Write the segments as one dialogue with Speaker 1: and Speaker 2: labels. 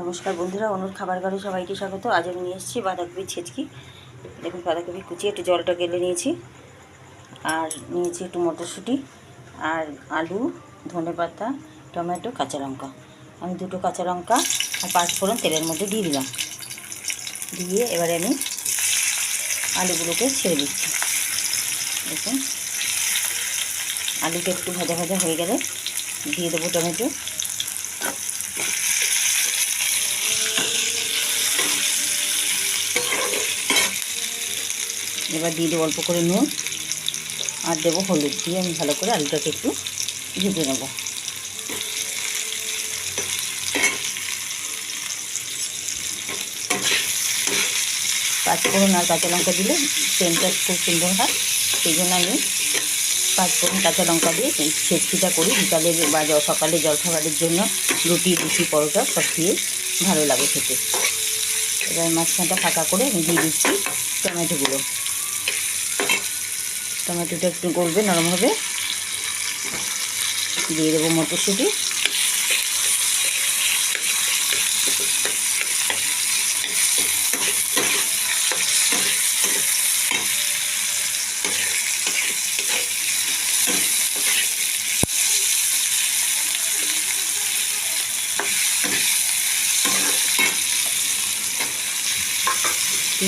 Speaker 1: নমস্কার বন্ধুরা, অনুর খাবার ঘরে সবাইকে স্বাগত। আজ আমি নিয়ে এসেছি বাঁধাকপি ছেচকি। দেখুন বাঁধাকপি কুচিয়ে একটু জলটা গেলে নিয়েছি। আর নিয়েছি একটু মটরশুঁটি আর আলু, ধনে পাতা, টমেটো, কাঁচা লঙ্কা। আমি দুটো কাঁচা লঙ্কা আর পাঁচ ফোড়ন তেলের মধ্যে দিয়ে দিলাম। দিয়ে এবারে আমি আলুগুলোকে ছেড়ে দিচ্ছি। দেখুন, আলুটা একটু ভাজা ভাজা হয়ে গেলে দিয়ে দেবো টমেটো। এবার দিয়ে দেবো অল্প করে নুন আর দেবো হলুদ দিয়ে আমি ভালো করে আলুটাকে একটু ভেজে নেব। পাঁচফোড়ন আর কাঁচা লঙ্কা দিলে সেন্টটা খুব সুন্দর হয়, সেই জন্য আমি পাঁচফোড়ন কাঁচা লঙ্কা দিয়ে ছেচকিটা করি। বিকালে বা সকালে জলখাবারের জন্য রুটি, লুচি, পরোটা সব দিয়ে ভালো লাগে খেতে। এবার মাঝখানটা ফাঁকা করে আমি দিয়ে দিচ্ছি টমেটোগুলো। টমেটোটা একটু গলবে, নরম হবে। দিয়ে দেবো মটরশুঁটি।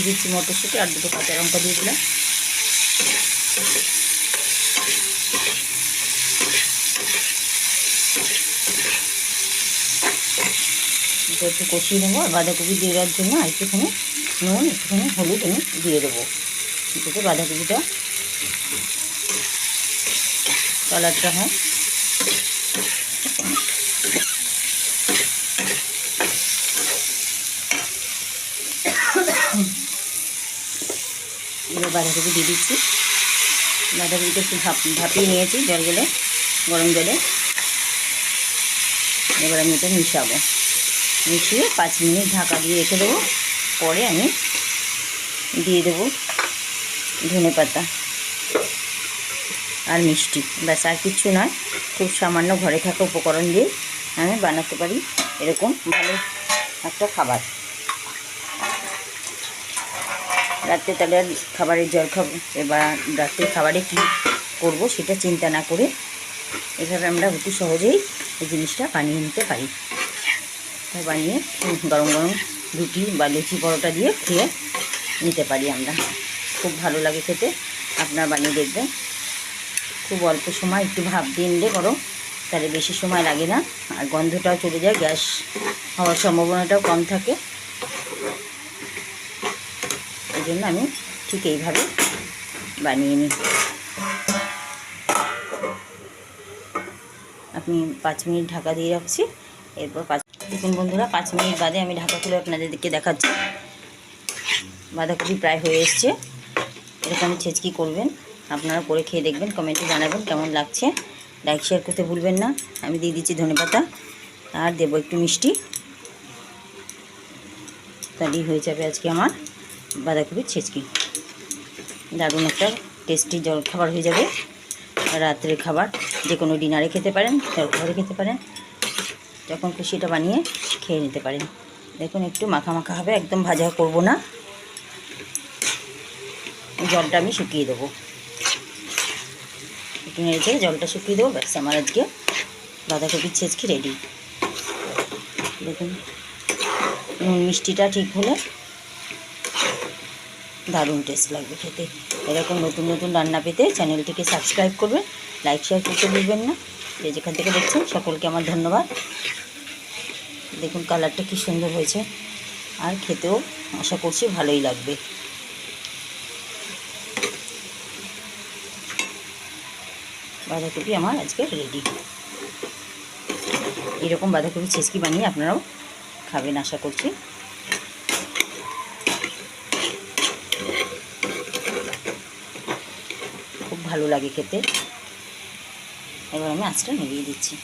Speaker 1: দিচ্ছি মটরশুঁটি আর দুটো কাঁচা লঙ্কা দিয়ে দিলাম। এটা একটু কষিয়ে নেব আর বাঁধাকপি দেওয়ার জন্য আর একটুখানি নুন, একটুখানি হলুদ আমি দিয়ে দেবো। যাতে বাঁধাকপিটা কালারটা হয়। এবার বাঁধাকপি দিয়ে দিচ্ছি। বাঁধাকপিটা একটু ভাপ, ভাপিয়ে নিয়েছি জল গেলে গরম জলে। এবার আমি এটা মিশাবো। মিশিয়ে পাঁচ মিনিট ঢাকা দিয়ে রেখে দেবো। পরে আমি দিয়ে দেবো ধনে পাতা আর মিষ্টি। ব্যাস, আর কিচ্ছু নয়। খুব সামান্য ঘরে থাকা উপকরণ দিয়ে আমি বানাতে পারি এরকম ভালো একটা খাবার। রাত্রে তাহলে আর খাবারের জল খাব। এবার রাত্রে খাবারে কী করব সেটা চিন্তা না করে এভাবে আমরা অতি সহজেই এই জিনিসটা বানিয়ে নিতে পারি। বানিয়ে গরম গরম রুটি বা লুচি পরোটা দিয়ে খেয়ে নিতে পারি আমরা। খুব ভালো লাগে খেতে। আপনার বানিয়ে দেখবেন। খুব অল্প সময় একটু ভাপ দিয়ে নিলে গরম। তাহলে বেশি সময় লাগে না। আর গন্ধটাও চলে যায়, গ্যাস হওয়ার সম্ভাবনাটাও কম থাকে। এই জন্য আমি ঠিক এইভাবে বানিয়ে নিই। আপনি পাঁচ মিনিট ঢাকা দিয়ে রাখছি। এরপর পাঁচ দেখুন বন্ধুরা, পাঁচ মিনিট বাদে আমি ঢাকা খুলে আপনাদেরকে দেখাচ্ছি। বাঁধাকপি প্রায় হয়ে এসছে। এরকম ছেচকি করবেন। আপনারা করে খেয়ে দেখবেন, কমেন্টে জানাবেন কেমন লাগছে। লাইক শেয়ার করতে ভুলবেন না। আমি দিয়ে দিচ্ছি ধনেপাতা আর দেবো একটু মিষ্টি। তাহলেই হয়ে যাবে আজকে আমার বাঁধাকপির ছেচকি। দারুণ একটা টেস্টি জল খাবার হয়ে যাবে। রাত্রের খাবার, যে কোনো ডিনারে খেতে পারেন জলখাবারে খেতে পারেন। যখন খুশি এটা বানিয়ে খেয়ে নিতে পারেন। দেখুন, একটু মাখা মাখা হবে, একদম ভাজা করব না। জলটা আমি শুকিয়ে দেবো। একটু নেড়ে জলটা শুকিয়ে দেবো, ব্যাস, আমার আজকে বাঁধাকপির ছেচকি রেডি দেখুন, নুন মিষ্টিটা ঠিক হলে দারুণ টেস্ট লাগবে খেতে। এরকম নতুন নতুন রান্না পেতে চ্যানেলটিকে সাবস্ক্রাইব করবেন, লাইক, শেয়ার করতে ভুলবেন না। যে যেখান থেকে দেখছেন, সকলকে আমার ধন্যবাদ। দেখুন কালারটা কি সুন্দর হয়েছে। আর খেতেও আশা করছি ভালোই লাগবে। বাঁধাকপি আমার আজকে রেডি এরকম বাঁধাকপি ছেচকি বানিয়ে আপনারাও খাবেন, আশা করছি। ভালো লাগে খেতে। এবার আমি আঁচটা নিভিয়ে দিচ্ছি।